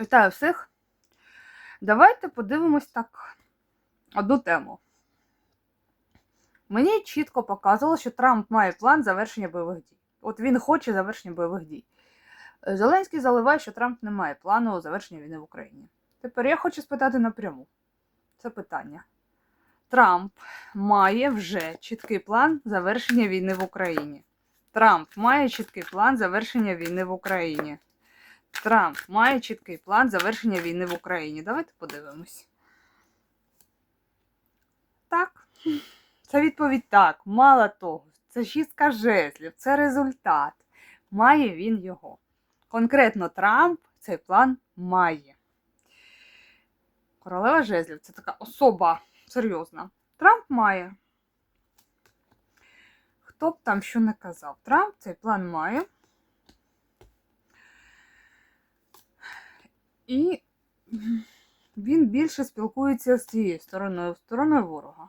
Вітаю всіх. Давайте подивимось так одну тему. Мені чітко показувало, що Трамп має план завершення бойових дій. От він хоче завершення бойових дій. Зеленський заливає, що Трамп не має плану завершення війни в Україні. Тепер я хочу спитати напряму це питання. Трамп має вже чіткий план завершення війни в Україні. Трамп має чіткий план завершення війни в Україні. Трамп має чіткий план завершення війни в Україні. Давайте подивимось. Так. Це відповідь так. Мало того, це шістка жезлів, це результат. Має він його. Конкретно Трамп цей план має. Королева жезлів це така особа серйозна. Трамп має. Хто б там що не казав? Трамп цей план має. І він більше спілкується з цією стороною, стороною ворога.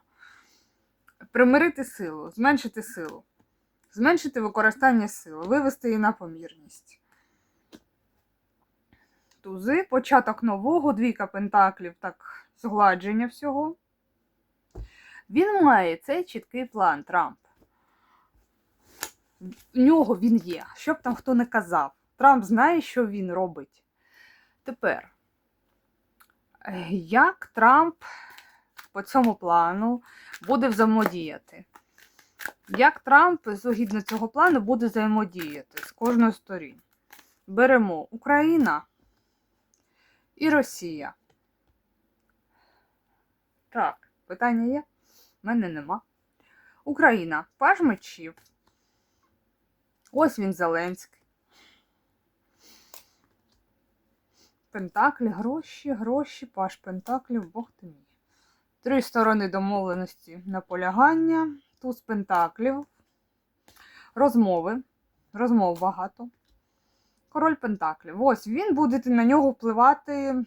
Примирити силу, зменшити силу, зменшити використання сили, вивести її на помірність. Тузи, початок нового, двійка пентаклів, так, згладження всього. Він має цей чіткий план Трамп. В нього він є. Що б там хто не казав. Трамп знає, що він робить. Тепер, е, як Трамп по цьому плану буде взаємодіяти? Як Трамп згідно цього плану буде взаємодіяти з кожної сторін? Беремо Україна і Росія. Так, питання є? У мене нема. Україна. Паж мечів. Ось він Зеленський. Пентаклі, гроші, гроші, паш пентаклів, Бог ти мій. Три сторони домовленості наполягання, туз пентаклів, розмови. Розмов багато. Король пентаклів. Ось він буде на нього впливати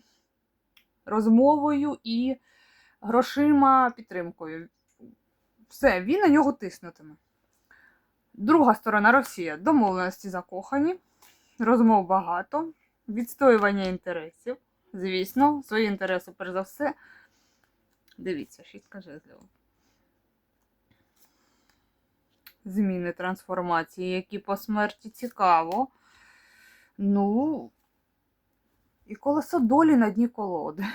розмовою і грошима підтримкою. Все, він на нього тиснутиме. Друга сторона Росія. Домовленості закохані, розмов багато відстоювання інтересів. Звісно, свої інтереси, перш за все. Дивіться, шістка жезлів. Зміни трансформації, які по смерті цікаво. Ну, і колесо долі на дні колоди.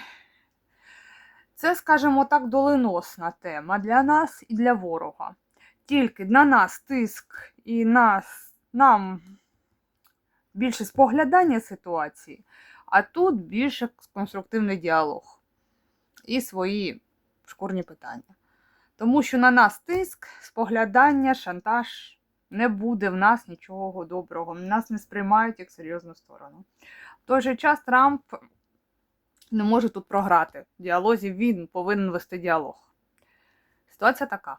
Це, скажімо так, доленосна тема для нас і для ворога. Тільки на нас тиск і нас, нам більше споглядання ситуації, а тут більше конструктивний діалог і свої шкурні питання. Тому що на нас тиск, споглядання, шантаж не буде в нас нічого доброго. Нас не сприймають як серйозну сторону. В той же час Трамп не може тут програти. В діалозі він повинен вести діалог. Ситуація така.